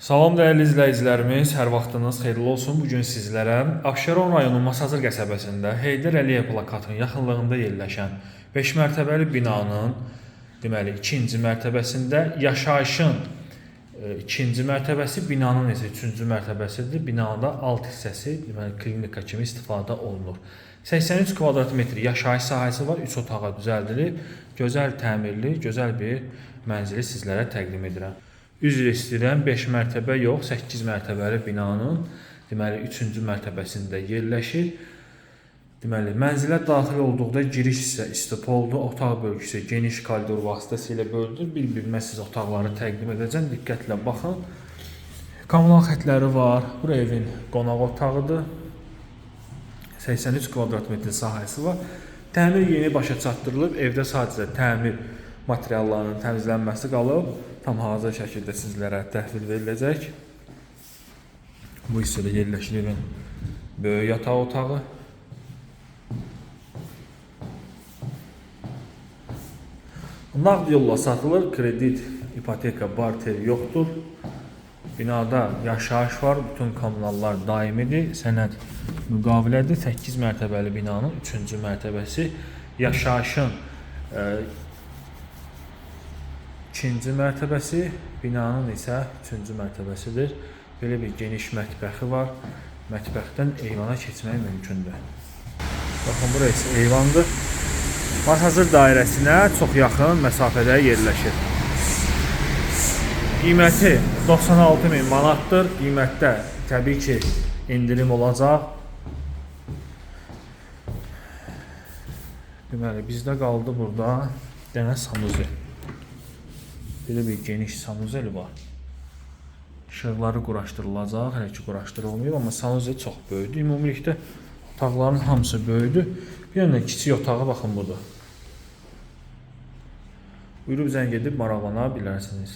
Salam dəyərli izləyicilərimiz, hər vaxtınız xeyirli olsun. Bu gün sizlərə Abşeron rayonu Masazır qəsəbəsində Heydər Əliyev plakatının yaxınlığında yerləşən 5 mərtəbəli binanın deməli 2-ci mərtəbəsində yaşayışın 2-ci mərtəbəsi, binanın isə 3-cü mərtəbəsidir. Binada alt hissəsi deməli klinika kimi istifadə olunur. 83 kvadrat metr yaşayış sahəsi var, 3 otağa düzəldilib. Gözəl təmirli, gözəl bir mənzili sizlərə təqdim edirəm. Üzr istəyirəm, 5 mərtəbə yox, 8 mərtəbəli binanın deməli 3-cü mərtəbəsində yerləşir. Deməli, mənzilə daxil olduqda giriş hissə istipoldur, otaq bölgüsü geniş koridor vasitəsilə bölünür. Bir-birinə siz otaqları təqdim edəcəm. Diqqətlə baxın. Kommunal xətləri var. Bura evin qonaq otağıdır. 83 kvadrat metr sahəsi var. Təmir yeni başa çatdırılıb. Evdə sadəcə təmir materiallarının təmizlənməsi qalıb. Tam hazır şəkildə sizlərə təhvil veriləcək. Bu hissədə yerləşir evin böyük yataq otağı. Nağd yolla satılır, kredit, ipoteka, barter yoxdur. Binada yaşayış var, bütün kommunallar daimidir, sənəd müqavilədir. 8 mərtəbəli binanın 3-cü mərtəbəsi yaşayışın 2-ci mərtəbəsi, binanın isə 3-cü mərtəbəsidir. Belə bir geniş mətbəxi var. Mətbəxdən eyvana keçmək mümkündür. Baxın, bura isə eyvandır. Masazır dairəsinə çox yaxın məsafədə yerləşir. Qiyməti 96 min manatdır. Qiymətdə təbii ki, indirim olacaq. Deməli, bizdə qaldı burada dənə sanuzel. Belə bir geniş sanuzel var. İşıqları quraşdırılacaq, hələ ki quraşdırılmayıb, amma sanuzel çox böyükdür. Ümumilikdə otaqların hamısı böyükdür. Bir dənə kiçik otağa baxın budur. Buyurub zəng edib maraqlana bilərsiniz.